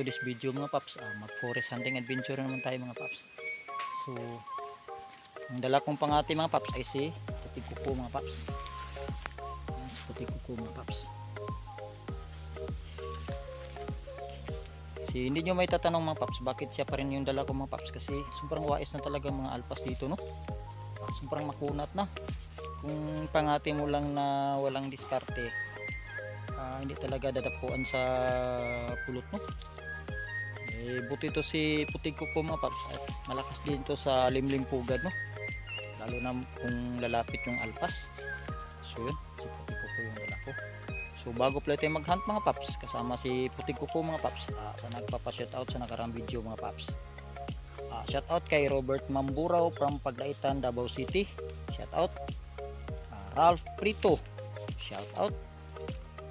Uh, for today's video mga paps, uh, mag forest hunting adventure naman tayo mga paps. So, ang dala kong pangati mga paps ay si puti kuko mga paps. Si puti kuko mga paps. Kasi hindi nyo may tatanong mga paps, bakit siya pa rin yung dala ko mga paps? Kasi sobrang wais na talaga mga alpas dito no. Uh, sobrang makunat na. Kung pangati mo lang na walang diskarte, ah, hindi talaga dadapuan sa pulot no eh buti to si putig mga paps. Malakas din to sa limlim pugad no? Lalo na kung lalapit yung alpas. So yun. Si putig kuko yung dala ko. So bago pala tayo mag hunt mga paps kasama si putig kuko mga paps. Ah, sa nagpapa shoutout sa nakarang video mga paps. Ah, shoutout kay Robert Mamburao from Paglaitan Davao City. Shoutout. Ah, Ralph Prito. Shoutout.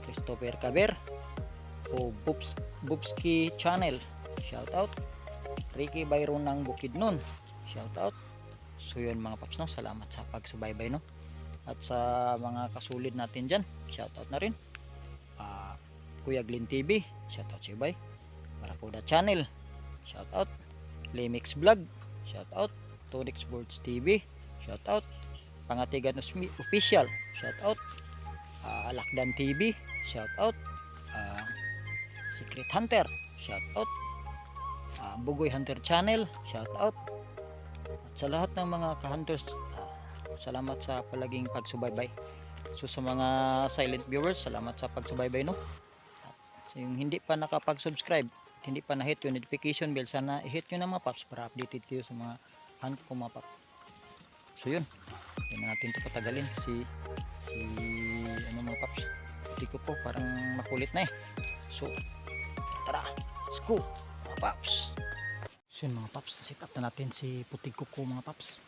Christopher Caber. O Bubs, Bubski Channel shout out. Ricky Byron ng Bukidnon shout out. So yun mga paps no? Salamat sa pagsubaybay no? At sa mga kasulid natin dyan shout out na rin. Ah, Kuya Glenn TV shout out sa ibay Maracuda Channel shout out. Lemix Vlog shout out. Todix Sports TV shout out. Pangatigan Official shout out. Ah, Alakdan TV shout out. Ah, Secret Hunter shout out Ah, Bugoy Hunter Channel shout out. At sa lahat ng mga ka-hunters ah, salamat sa palaging pagsubaybay. So sa mga silent viewers salamat sa pagsubaybay no? At sa yung hindi pa nakapag-subscribe at hindi pa na-hit yung notification bell sana i-hit nyo na mga paps para updated kayo sa mga hunt ko mga paps. So yun. Hindi na natin ito patagalin. Si si ano mga paps? Hindi ko po parang makulit na eh. So tara let's go paps. So yun mga paps set na natin si putig kuko mga paps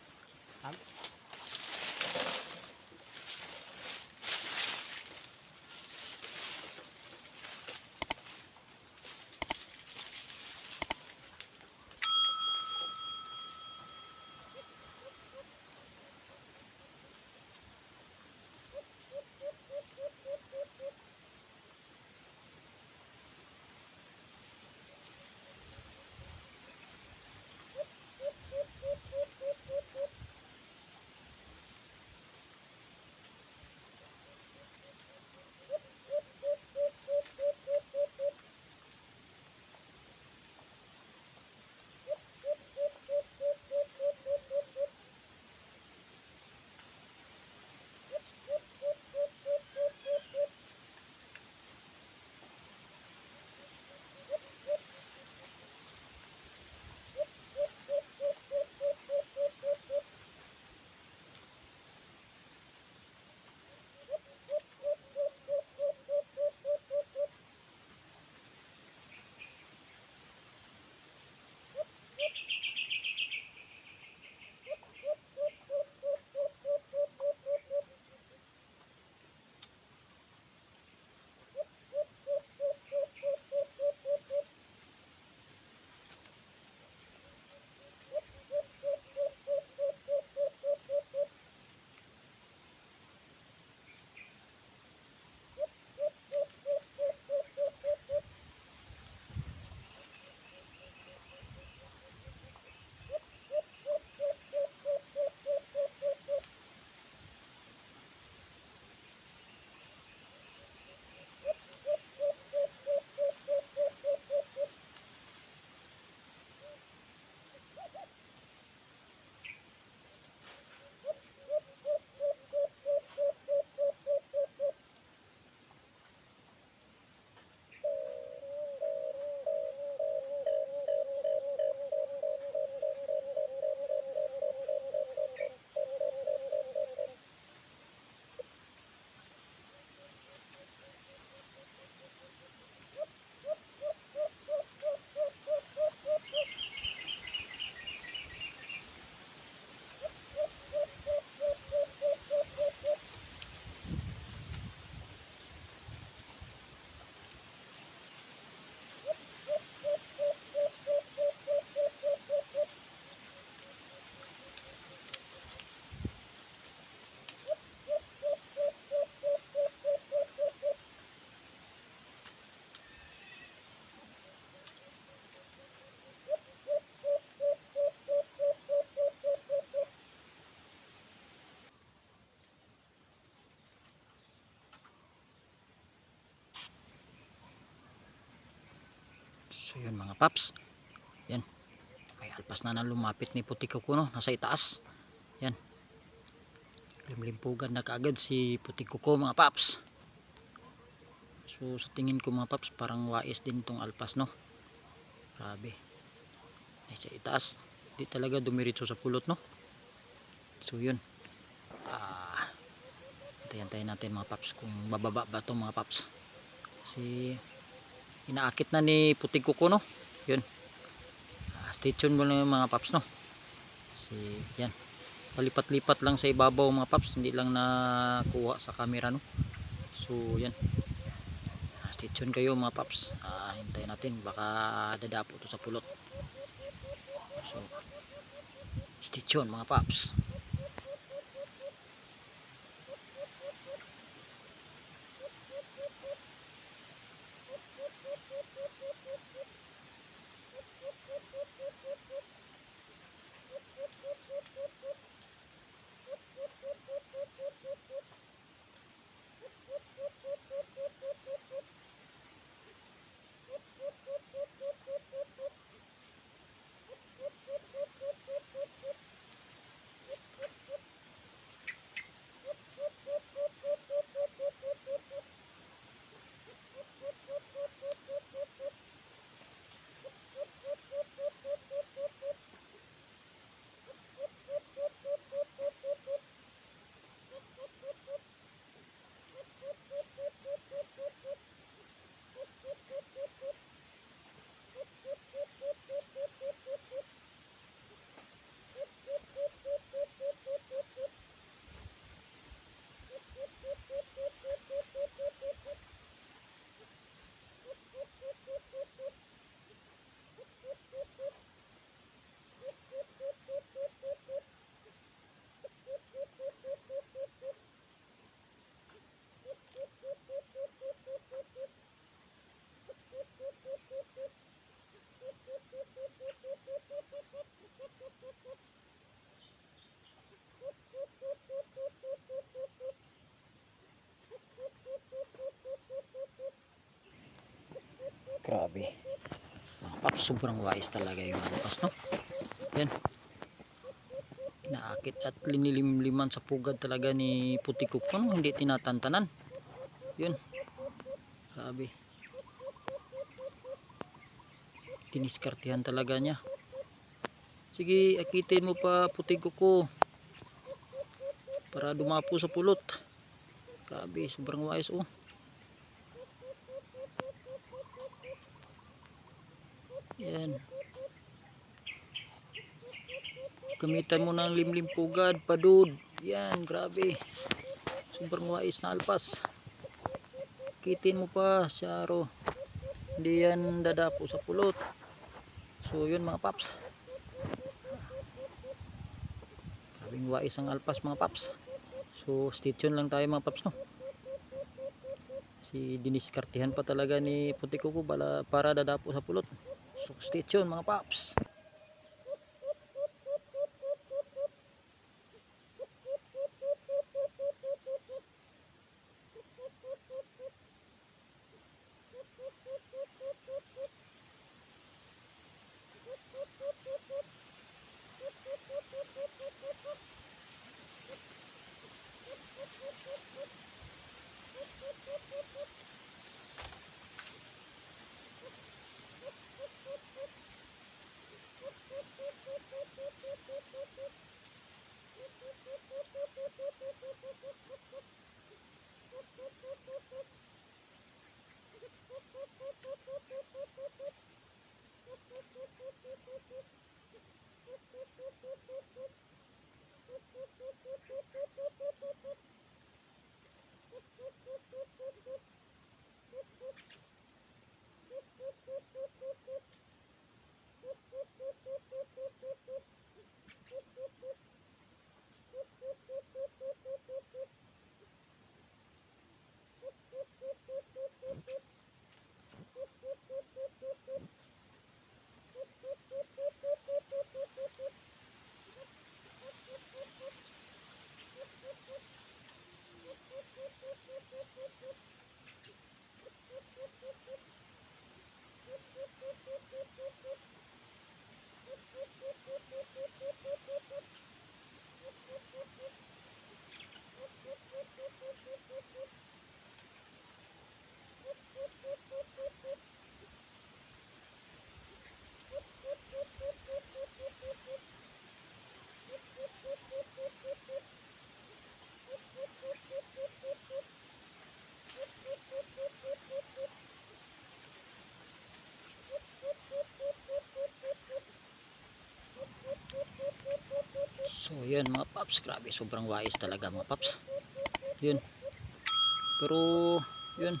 So yun mga paps. Yan. May alpas na na lumapit ni puti ko no. Nasa itaas. Yan. Limlimpugan na kaagad si puti ko mga paps. So sa tingin ko mga paps parang wais din tong alpas no. Grabe. Ay sa itaas. Di talaga dumiritso sa pulot no. So yun. Ah. Antayin natin mga paps kung bababa ba to mga paps. Kasi inaakit na ni puti kuko no. Yun. Ah, stay tuned mo lang yung mga paps no. Kasi yan. Palipat-lipat lang sa ibabaw mga paps. Hindi lang nakuha sa camera no. So yan. Ah, stay tuned kayo mga paps. Ah, hintayin natin. Baka dadapo to sa pulot. So stay tuned mga paps. Sobrang wais talaga yung alpas, no? Yan. Naakit at linilimliman sa pugad talaga ni puti kupon, hindi tinatantanan. Yun. Grabe. Tiniskartihan talaga niya. Sige, akitin mo pa puti kuko. Para dumapo sa pulot. Grabe, sobrang wais, oh. Yan. Gamitan mo ng limlim pugad, padud. Yan, grabe. Sobrang wais na alpas. Kitin mo pa, syaro. Hindi yan dadapo sa pulot. So, yun mga paps. Grabing wais ang alpas mga paps. So, stay lang tayo mga paps, no? Si diniskartihan pa talaga ni Puti Kuko para, para dadapo sa pulot. So stay tuned mga paps. Ayan mga paps, grabe sobrang wais talaga mga paps. Yun. Pero yun,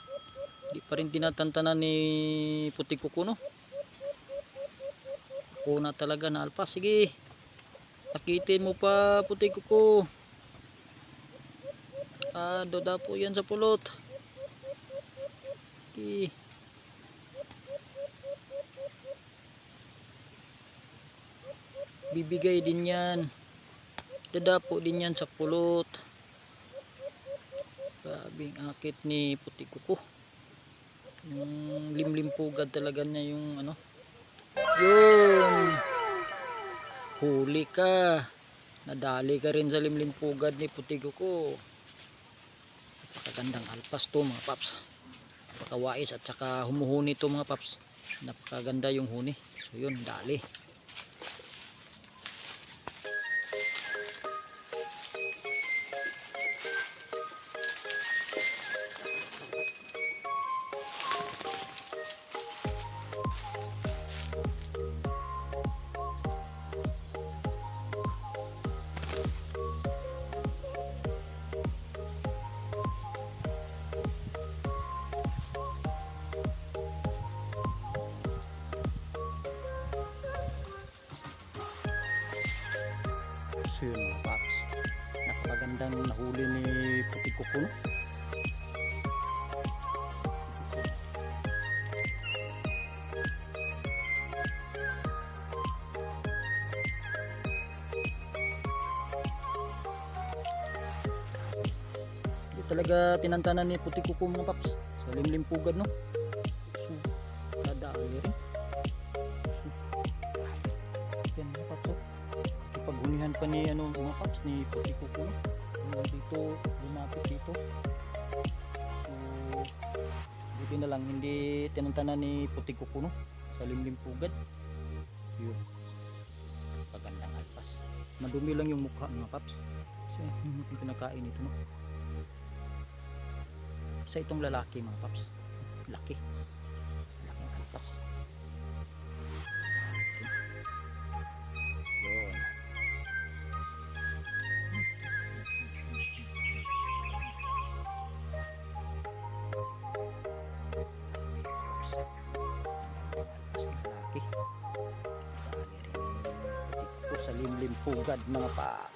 di pa rin tinatantanan ni puti kuko no. Kuna talaga na alpas. Sige. Akitin mo pa puti kuko. Ah, doda po yan sa pulot. Sige. Bibigay din yan. Dadapo din yan sa pulot. Grabing akit ni puti kuko. Yung limlim pugad talaga niya yung ano. Yun. Huli ka. Nadali ka rin sa limlim pugad ni puti kuko. Napakagandang alpas to mga paps. Napakawais at saka humuhuni to mga paps. Napakaganda yung huni. So yun, dali. Talaga tinantanan ni puti kuko mga paps. Sa limlim no. So, dadali rin. So, yan mga paps oh. Pa ni ano mga paps ni puti kuko hanggang dito lumapit dito. So buti na lang hindi tinantanan ni puti kuko no? Sa limlim pugad. Yun. Pagandang alpas. Madumi lang yung mukha mga paps. Kasi yung pinakain ito no sa itong lalaki mga paps. Laki. Laking alpas yun. Sa limlim pugad mga pa.